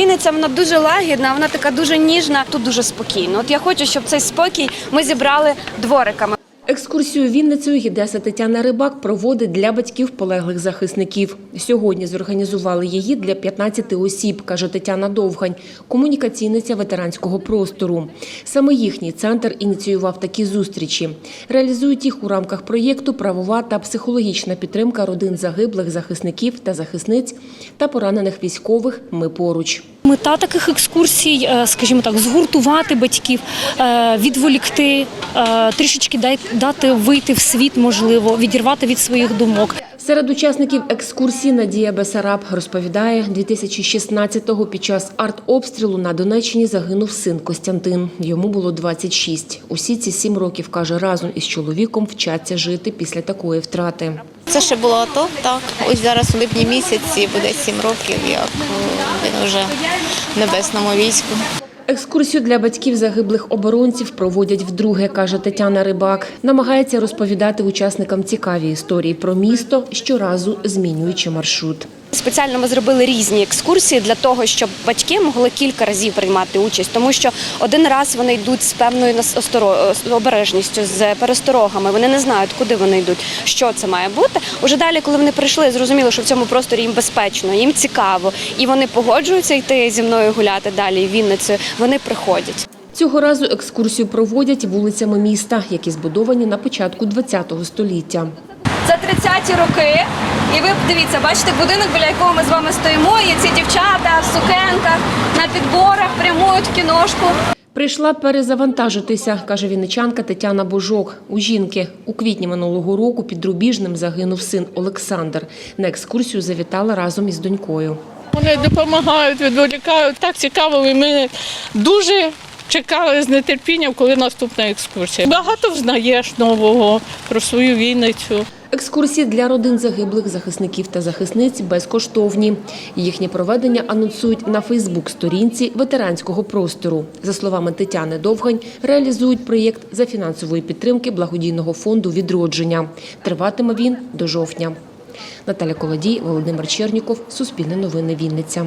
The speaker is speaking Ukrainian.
Вінниця вона дуже лагідна, вона така дуже ніжна. Тут дуже спокійно. От я хочу, щоб цей спокій ми зібрали двориками. Екскурсію Вінницею гідеса Тетяна Рибак проводить для батьків полеглих захисників. Сьогодні зорганізували її для 15 осіб, каже Тетяна Довгань, комунікаційниця ветеранського простору. Саме їхній центр ініціював такі зустрічі. Реалізують їх у рамках проєкту Правова та психологічна підтримка родин загиблих захисників та захисниць та поранених військових. Ми поруч. Мета таких екскурсій, е, скажімо так, згуртувати батьків, е, відволікти, е, трішечки дати вийти в світ, можливо, відірвати від своїх думок. Серед учасників екскурсії Надія Бесараб розповідає, 2016-го під час артобстрілу на Донеччині загинув син Костянтин. Йому було 26. Усі ці сім років, каже, разом із чоловіком вчаться жити після такої втрати. Це ще було АТО, так. Ось зараз у липні місяці буде сім років, як е, він вже в небесному війську. Екскурсію для батьків загиблих оборонців проводять вдруге, каже Тетяна Рибак. Намагається розповідати учасникам цікаві історії про місто, щоразу змінюючи маршрут. Спеціально ми зробили різні екскурсії для того, щоб батьки могли кілька разів приймати участь, тому що один раз вони йдуть з певною обережністю, з пересторогами. Вони не знають, куди вони йдуть, що це має бути. Уже далі, коли вони прийшли, зрозуміли, що в цьому просторі їм безпечно, їм цікаво, і вони погоджуються йти зі мною гуляти далі Вінницею. Вони приходять. Цього разу екскурсію проводять вулицями міста, які збудовані на початку ХХ століття. Це 30-ті роки, і ви дивіться, бачите будинок, біля якого ми з вами стоїмо. Є ці дівчата в сукенках на підборах прямують в кіношку. Прийшла перезавантажитися, каже вінничанка Тетяна Божок. У жінки у квітні минулого року під Рубіжним загинув син Олександр. На екскурсію завітала разом із донькою. Вони допомагають, відволікають. Так цікаво, і ми дуже чекали з нетерпінням, коли наступна екскурсія. Багато взнаєш нового про свою Вінницю. Екскурсії для родин загиблих захисників та захисниць безкоштовні. Їхнє проведення анонсують на Фейсбук-сторінці ветеранського простору. За словами Тетяни Довгань, реалізують проєкт за фінансової підтримки благодійного фонду відродження. Триватиме він до жовтня. Наталя Колодій, Володимир Черніков, Суспільне новини Вінниця.